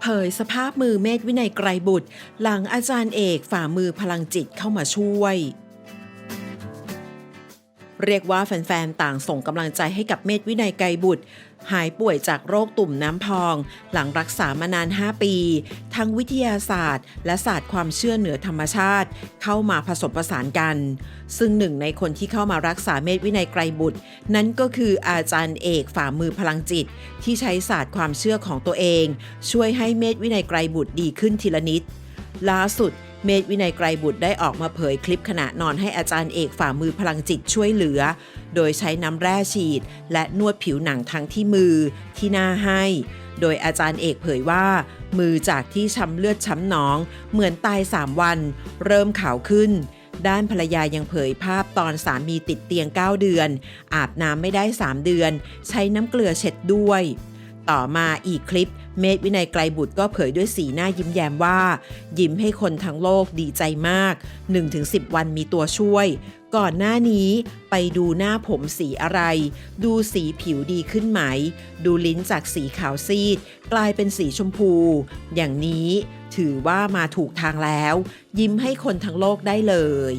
เผยสภาพมือเมธวินัยไกรบุตร หลังอาจารย์เอกฝ่ามือพลังจิตเข้ามาช่วย เรียกว่าแฟนๆ ต่างส่งกำลังใจให้กับเมธวินัยไกรบุตร หายป่วยจากโรคตุ่มน้ำพอง หลังรักษามานาน 5 ปี ทั้งวิทยาศาสตร์ และศาสตร์ความเชื่อเหนือธรรมชาติ เข้ามาผสมผสานกัน ซึ่งหนึ่งในคนที่เข้ามารักษาเมธวินัยไกรบุตร นั่นก็คืออาจารย์เอกฝ่ามือพลังจิต ที่ใช้ศาสตร์ความเชื่อของตัวเอง ช่วยให้เมธวินัยไกรบุตรดีขึ้นทีละนิดล่าสุด เมธวินัยไกรบุตรได้ออกมาเผยคลิปขณะนอนให้อาจารย์เอกฝ่ามือพลังจิตช่วยเหลือ โดยใช้น้ำแร่ฉีด และนวดผิวหนังทั้งที่มือ ที่หน้าให้ โดยอาจารย์เอกเผยว่า มือจากที่ช้ำเลือดช้ำหนอง เหมือนตาย 3 วัน เริ่มขาวขึ้น ด้านภรรยายังเผยภาพตอนสามีติดเตียง 9 เดือน อาบน้ำไม่ได้ 3 เดือน ใช้น้ำเกลือเช็ดด้วย ต่อมาอีกคลิป เมธวินัยไกรบุตรก็เผยด้วยสีหน้ายิ้มแย้มว่า ยิ้มให้คนทั้งโลกดีใจมาก 1-10 วันมีตัวช่วย ก่อนหน้านี้ไปดูหน้าผมสีอะไร ดูสีผิวดีขึ้นไหม ดูลิ้นจากสีขาวซีด กลายเป็นสีชมพู อย่างนี้ถือว่ามาถูกทางแล้ว ยิ้มให้คนทั้งโลกได้เลย